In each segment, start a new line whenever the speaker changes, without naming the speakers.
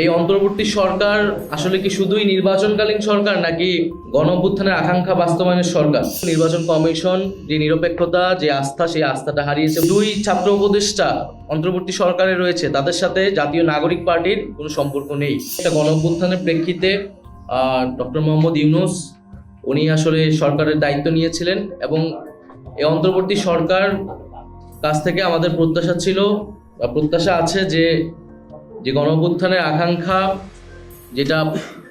এই অন্তর্বর্তী সরকার আসলে কি শুধুই নির্বাচনকালীন সরকার নাকি গণ অভ্যুত্থানের আকাঙ্ক্ষা বাস্তবায়নের সরকার? নির্বাচন কমিশন যে নিরপেক্ষতা, যে আস্থা, সেই আস্থাটা হারিয়েছে দুই ছাত্র উপদেষ্টা অন্তর্বর্তী সরকারে রয়েছে। তাদের সাথে জাতীয় নাগরিক পার্টির কোনো সম্পর্ক নেই। একটা গণ অভ্যুত্থানের প্রেক্ষিতে ডক্টর মোহাম্মদ ইউনুস, উনি আসলে সরকারের দায়িত্ব নিয়েছিলেন এবং এই অন্তর্বর্তী সরকার কাছ থেকে আমাদের প্রত্যাশা ছিল বা প্রত্যাশা আছে যে যে গণঅভ্যুত্থানের আকাঙ্ক্ষা, যেটা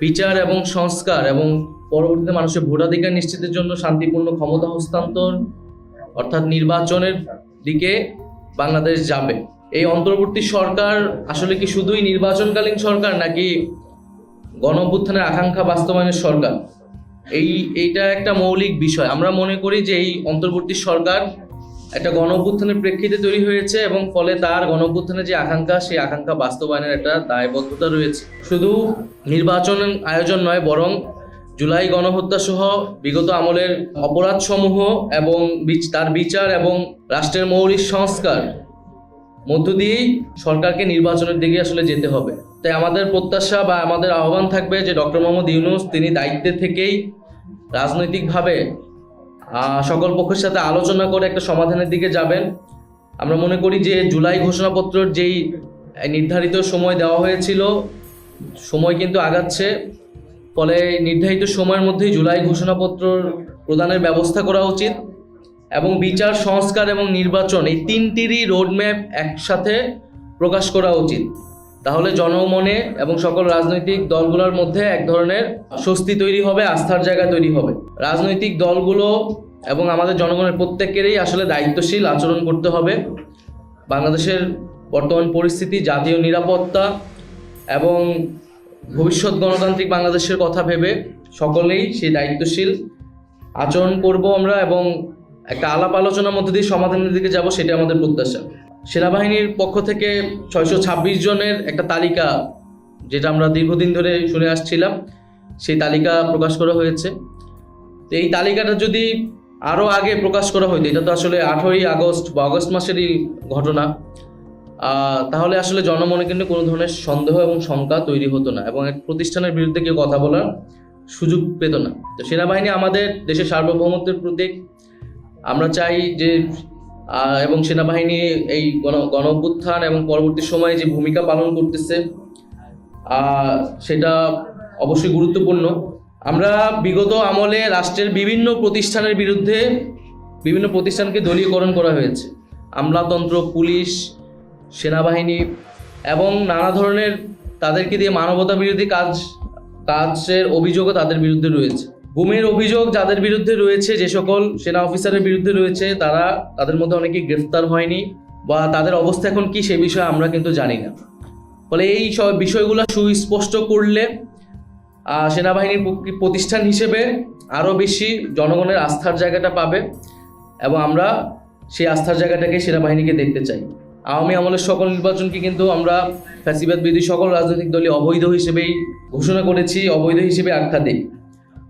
বিচার এবং সংস্কার এবং পরবর্তীতে মানুষের ভোটাধিকার নিশ্চিতের জন্য শান্তিপূর্ণ ক্ষমতা হস্তান্তর, অর্থাৎ নির্বাচনের দিকে বাংলাদেশ যাবে। এই অন্তর্বর্তী সরকার আসলে কি শুধুই নির্বাচনকালীন সরকার নাকি গণঅভ্যুত্থানের আকাঙ্ক্ষা বাস্তবায়নের সরকার? এই, এইটা একটা মৌলিক বিষয়। আমরা মনে করি যে এই অন্তর্বর্তী সরকার একটা গণ প্রেক্ষিতে তৈরি হয়েছে এবং ফলে তার গণ যে আকাঙ্ক্ষা, সেই আকাঙ্ক্ষা বাস্তবায়নের একটা দায়বদ্ধতা রয়েছে। শুধু নির্বাচন আয়োজন নয়, বরং জুলাই গণহত্যা সহ বিগত আমলের অপরাধসমূহ এবং তার বিচার এবং রাষ্ট্রের মৌলিক সংস্কার মধ্য দিয়েই সরকারকে নির্বাচনের দিকে আসলে যেতে হবে। তাই আমাদের প্রত্যাশা বা আমাদের আহ্বান থাকবে যে ডক্টর মোহাম্মদ ইউনুস তিনি দায়িত্বে থেকেই রাজনৈতিকভাবে সকল পক্ষের সাথে আলোচনা করে একটা সমাধানের দিকে যাবেন। আমরা মনে করি যে জুলাই ঘোষণাপত্রের যেই নির্ধারিত সময় দেওয়া হয়েছিল, সময় কিন্তু আগাচ্ছে। ফলে নির্ধারিত সময়ের মধ্যেই জুলাই ঘোষণাপত্র প্রদানের ব্যবস্থা করা উচিত এবং বিচার, সংস্কার এবং নির্বাচন এই তিনটিরই রোডম্যাপ একসাথে প্রকাশ করা উচিত। তাহলে জনমনে এবং সকল রাজনৈতিক দলগুলোর মধ্যে এক ধরনের স্বস্তি তৈরি হবে, আস্থার জায়গা তৈরি হবে। রাজনৈতিক দলগুলো এবং আমাদের জনগণের প্রত্যেকেরই আসলে দায়িত্বশীল, আচরণ করতে হবে। বাংলাদেশের বর্তমান পরিস্থিতি, জাতীয় নিরাপত্তা এবং ভবিষ্যৎ গণতান্ত্রিক বাংলাদেশের কথা ভেবে সকলেই সেই দায়িত্বশীল। আচরণ করব আমরা এবং একটা আলাপ আলোচনার মধ্যে দিয়ে সমাধানের দিকে যাব সেটা আমাদের প্রত্যাশা। সেনাবাহিনীর পক্ষ থেকে ছয়শো ছাব্বিশ জনের একটা তালিকা, যেটা আমরা দীর্ঘদিন ধরে শুনে আসছিলাম, সেই তালিকা প্রকাশ করা হয়েছে। তো এই তালিকাটা যদি আরও আগে প্রকাশ করা হইতো এটা তো আসলে আঠেরোই আগস্ট বা আগস্ট মাসেরই ঘটনা তাহলে আসলে জনমনে কিন্তু কোনো ধরনের সন্দেহ এবং শঙ্কা তৈরি হতো না এবং এক প্রতিষ্ঠানের বিরুদ্ধে কেউ কথা বলার সুযোগ পেত না। তো সেনাবাহিনী আমাদের দেশের সার্বভৌমত্বের প্রতীক। আমরা চাই যে এবং সেনাবাহিনী এই গণ গণ এবং পরবর্তী সময়ে যে ভূমিকা পালন করতেছে সেটা অবশ্যই গুরুত্বপূর্ণ। আমরা বিগত আমলে রাষ্ট্রের বিভিন্ন প্রতিষ্ঠানের বিরুদ্ধে বিভিন্ন প্রতিষ্ঠানকে দলীয়করণ করা হয়েছে। আমলাতন্ত্র, পুলিশ, সেনাবাহিনী এবং নানা ধরনের তাদেরকে দিয়ে মানবতা বিরোধী কাজ, কাজের অভিযোগও তাদের বিরুদ্ধে রয়েছে। গুমের অভিযোগ যাদের বিরুদ্ধে রয়েছে, যে সকল সেনা অফিসারের বিরুদ্ধে রয়েছে, তারা তাদের মধ্যে অনেকেই গ্রেফতার হয়নি বা তাদের অবস্থা এখন কি সে বিষয়ে আমরা কিন্তু জানি না। ফলে এই সব বিষয়গুলো সুস্পষ্ট করলে সেনাবাহিনীর প্রতিষ্ঠান হিসেবে আরও বেশি জনগণের আস্থার জায়গাটা পাবে এবং আমরা সেই আস্থার জায়গাটাকে সেনাবাহিনীকে দেখতে চাই। আওয়ামী আমলের সকল নির্বাচনকে কিন্তু আমরা ফ্যাসিবাদ বিরোধী সকল রাজনৈতিক দলই অবৈধ হিসেবেই ঘোষণা করেছি, অবৈধ হিসেবে আখ্যা দিই।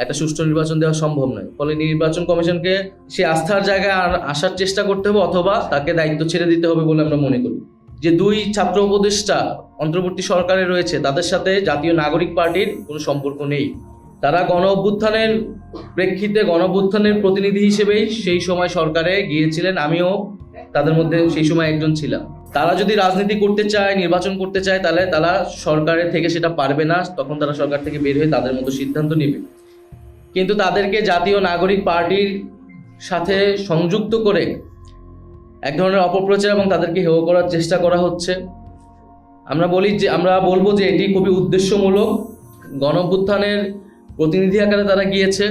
একটা সুষ্ঠু নির্বাচন দেওয়া সম্ভব নয়। ফলে নির্বাচন কমিশনকে সেই আস্থার জায়গায় আর- আসার চেষ্টা করতে হবে অথবা তাকে দায়িত্ব ছেড়ে দিতে হবে বলে আমরা মনে করি। যে দুই ছাত্র উপদেষ্টা অন্তর্বর্তী সরকারে রয়েছে, তাদের সাথে জাতীয় নাগরিক পার্টির কোনো সম্পর্ক নেই। তারা গণ অভ্যুত্থানের প্রেক্ষিতে গণ অভ্যুত্থানের প্রতিনিধি হিসেবেই সেই সময় সরকারে গিয়েছিলেন। আমিও তাদের মধ্যে সেই সময় একজন ছিলাম। তারা যদি রাজনীতি করতে চায়, নির্বাচন করতে চায়, তাহলে তারা সরকারের থেকে সেটা পারবে না। তখন তারা সরকার থেকে বের হয়ে তাদের মতো সিদ্ধান্ত নেবে। কিন্তু তাদেরকে জাতীয় নাগরিক পার্টির সাথে সংযুক্ত করে এক ধরনের অপপ্রচার এবং তাদেরকে হেয় করার চেষ্টা করা হচ্ছে। আমরা বলি যে, আমরা বলব যে এটি খুবই উদ্দেশ্যমূলক। গণঅভ্যুত্থানের প্রতিনিধি আকারে তারা গিয়েছে।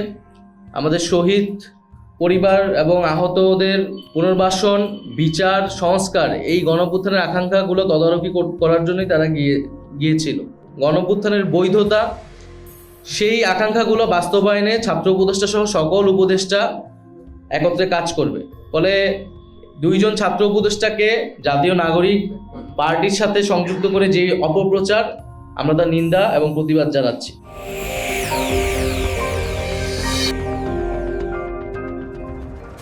আমাদের শহীদ পরিবার এবং আহতদের পুনর্বাসন, বিচার, সংস্কার এই গণঅভ্যুত্থানের আকাঙ্ক্ষাগুলো তদারকি করার জন্যই তারা গিয়ে, গিয়েছিল। গণঅভ্যুত্থানের বৈধতা সেই আকাঙ্ক্ষাগুলো বাস্তবায়নে ছাত্র উপদেষ্টা সহ সকল উপদেষ্টা একত্রে কাজ করবে। ফলে দুইজন ছাত্র উপদেষ্টাকে জাতীয় নাগরিক পার্টির সাথে সংযুক্ত করে যে অপপ্রচার, আমরা তার নিন্দা এবং প্রতিবাদ জানাচ্ছি।